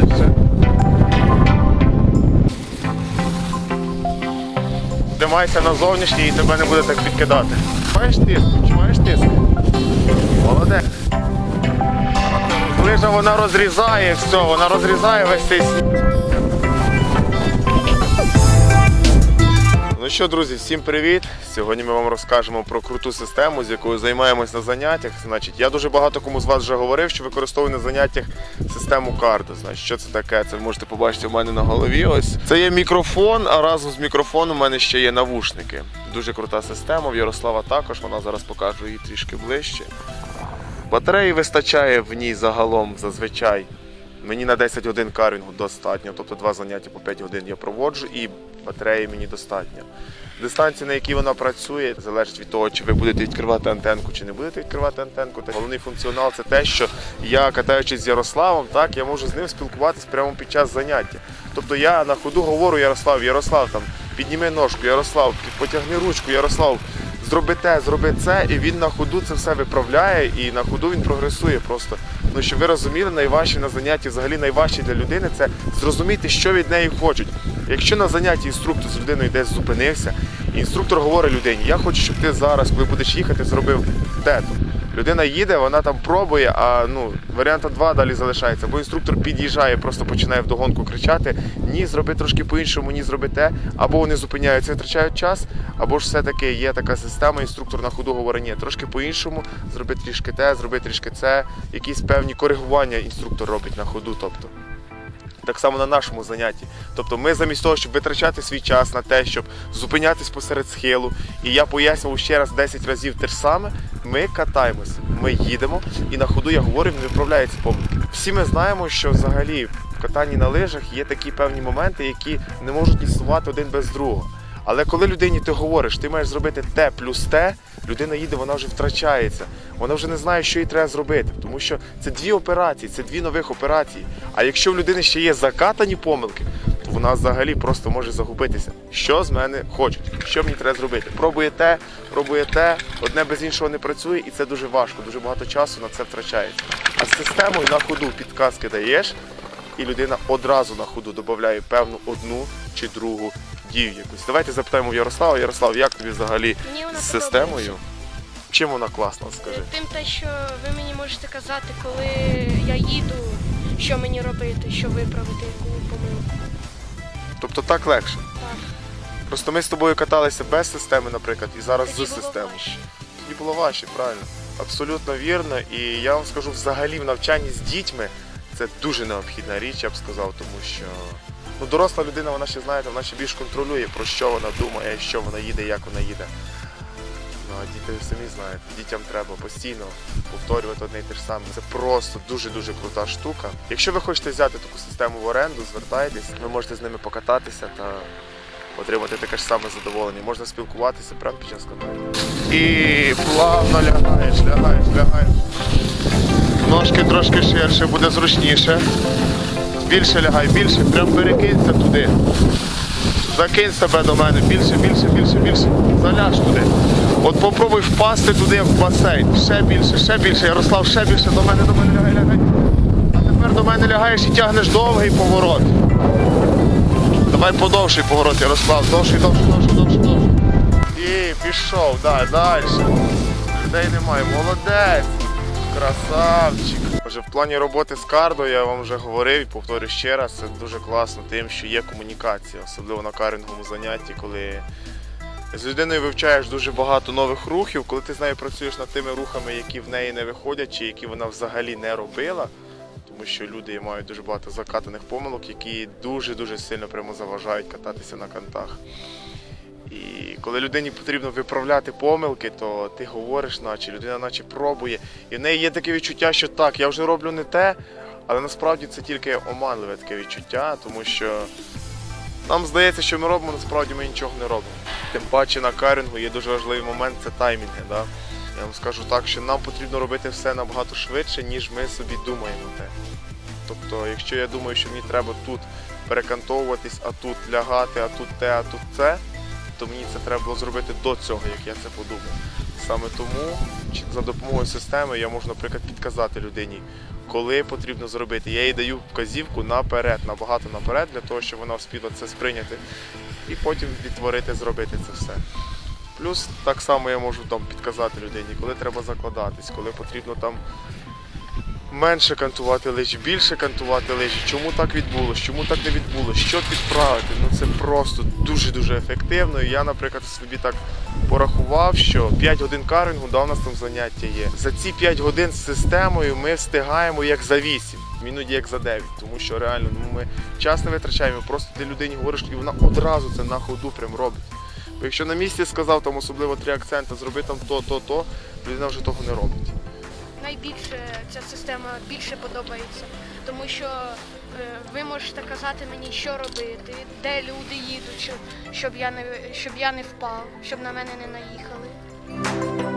Далі. Тримайся на зовнішній і тебе не буде так підкидати. Маєш тиск? Чуваєш тиск? Молодець. Лижа вона розрізає все, вона розрізає весь цей сніг. Ну що, друзі, всім привіт! Сьогодні ми вам розкажемо про круту систему, з якою займаємось на заняттях. Значить, я дуже багато кому з вас вже говорив, що використовую на заняттях систему кардо. Значить, що це таке? Це ви можете побачити у мене на голові. Ось це є мікрофон, а разом з мікрофоном у мене ще є навушники. Дуже крута система. В Ярослава також. Вона зараз покажу її трішки ближче. Батареї вистачає в ній загалом зазвичай. Мені на 10 годин карінгу достатньо, тобто два заняття по 5 годин я проводжу і батареї мені достатньо. Дистанція, на якій вона працює, залежить від того, чи ви будете відкривати антенку, чи не будете відкривати антенку. Та Головний функціонал це те, що я, катаючись з Ярославом, так, я можу з ним спілкуватися прямо під час заняття. Тобто я на ходу говорю Ярослав, Ярослав, там, підніми ножку, Ярослав, потягни ручку, Ярослав, зроби те, зроби це, і він на ходу це все виправляє, і на ходу він прогресує просто. Ну, щоб ви розуміли, найважче на занятті, взагалі найважче для людини це зрозуміти, що від неї хочуть. Якщо на занятті інструктор з людиною десь зупинився, інструктор говорить людині, я хочу, щоб ти зараз, коли будеш їхати, зробив те-то. Людина їде, вона там пробує, а ну варіанта два далі залишається. Бо інструктор під'їжджає, просто починає вдогонку кричати: ні, зроби трошки по-іншому, ні, зроби те. Або вони зупиняються, витрачають час, або ж все-таки є така система, інструктор на ходу говорить, ні, трошки по-іншому, зроби трішки те, зроби трішки це. Якісь певні коригування інструктор робить на ходу. тобто. Так само на нашому занятті. Тобто ми замість того, щоб витрачати свій час на те, щоб зупинятись посеред схилу, і я пояснював ще раз 10 разів те ж саме, ми катаємось, ми їдемо, і на ходу я говорю, він виправляється помилки. Всі ми знаємо, що взагалі в катанні на лижах є такі певні моменти, які не можуть існувати один без другого. Але коли людині ти говориш, ти маєш зробити те плюс те, людина їде, вона вже втрачається. Вона вже не знає, що їй треба зробити, тому що це дві операції, це дві нових операції. А якщо в людини ще є закатані помилки, то вона взагалі просто може загубитися. Що з мене хочуть, що мені треба зробити? Пробує те, пробує те, одне без іншого не працює, і це дуже важко, дуже багато часу на це втрачається. А з системою на ходу підказки даєш, і людина одразу на ходу додає певну одну чи другу дію якусь. Давайте запитаємо в Ярослава. Ярослав, як тобі взагалі Мені вона з подобається. системою? Чим вона класна, скажи? Тим те, що ви мені можете казати, коли я їду, що мені робити, що виправити яку помилку. Тобто так легше. Так. Просто ми з тобою каталися без системи, наприклад, і зараз Тоді з було системою. важче. Тоді було важче, правильно. Абсолютно вірно. І я вам скажу, взагалі в навчанні з дітьми це дуже необхідна річ, я б сказав, тому що ну, доросла людина, вона ще знаєте, вона ще більш контролює, про що вона думає, що вона їде, як вона їде. Ну, а діти самі знаєте, дітям треба постійно повторювати одне і те ж саме. Це просто дуже-дуже крута штука. Якщо ви хочете взяти таку систему в оренду, звертайтесь, ви можете з ними покататися та отримати таке ж саме задоволення. Можна спілкуватися прямо під час катання. І плавно лягаєш, лягаєш, лягаєш. Ножки трошки ширше, буде зручніше. Більше лягай, більше, прям перекинься туди. Закинь себе до мене, більше, більше, більше, більше. Заляж туди. От попробуй впасти туди, в басейн. Ще більше, ще більше. Ярослав, ще більше до мене, до мене лягай, лягай. А тепер до мене лягаєш і тягнеш довгий поворот. Давай подовший поворот, Ярослав. Довший, довший, довший, довший, довший. І пішов, да, далі. Людей немає. Молодець. Красавчик. Отже, в плані роботи з кардо я вам вже говорив і повторю ще раз, це дуже класно тим, що є комунікація, особливо на каринговому занятті, коли з людиною вивчаєш дуже багато нових рухів, коли ти з нею працюєш над тими рухами, які в неї не виходять, чи які вона взагалі не робила. Тому що люди мають дуже багато закатаних помилок, які дуже-дуже сильно прямо заважають кататися на кантах. І коли людині потрібно виправляти помилки, то ти говориш, наче людина наче пробує. І в неї є таке відчуття, що так, я вже роблю не те, але насправді це тільки оманливе таке відчуття, тому що нам здається, що ми робимо, насправді ми нічого не робимо. Тим паче на карінгу є дуже важливий момент це таймінги. Да? Я вам скажу так, що нам потрібно робити все набагато швидше, ніж ми собі думаємо те. Тобто, якщо я думаю, що мені треба тут перекантовуватись, а тут лягати, а тут те, а тут це, то мені це треба було зробити до цього, як я це подумав. Саме тому за допомогою системи я можу, наприклад, підказати людині, коли потрібно зробити. Я їй даю вказівку наперед, набагато наперед, для того, щоб вона вспіла це сприйняти і потім відтворити, зробити це все. Плюс так само я можу там підказати людині, коли треба закладатись, коли потрібно там менше кантувати лижі, більше кантувати лижі, чому так відбулося, чому так не відбулося, що підправити. Ну це просто дуже-дуже ефективно. І я, наприклад, собі так порахував, що 5 годин карингу да, у нас там заняття є. За ці 5 годин з системою ми встигаємо як за 8, іноді як за 9, тому що реально ну, ми час не витрачаємо, просто ти людині говориш, і вона одразу це на ходу прям робить. Бо якщо на місці сказав там особливо три акценти, зроби там то, то, то, людина вже того не робить. Найбільше ця система більше подобається, тому що е, ви можете казати мені, що робити, де люди їдуть, щоб, щоб, я не, щоб я не впав, щоб на мене не наїхали.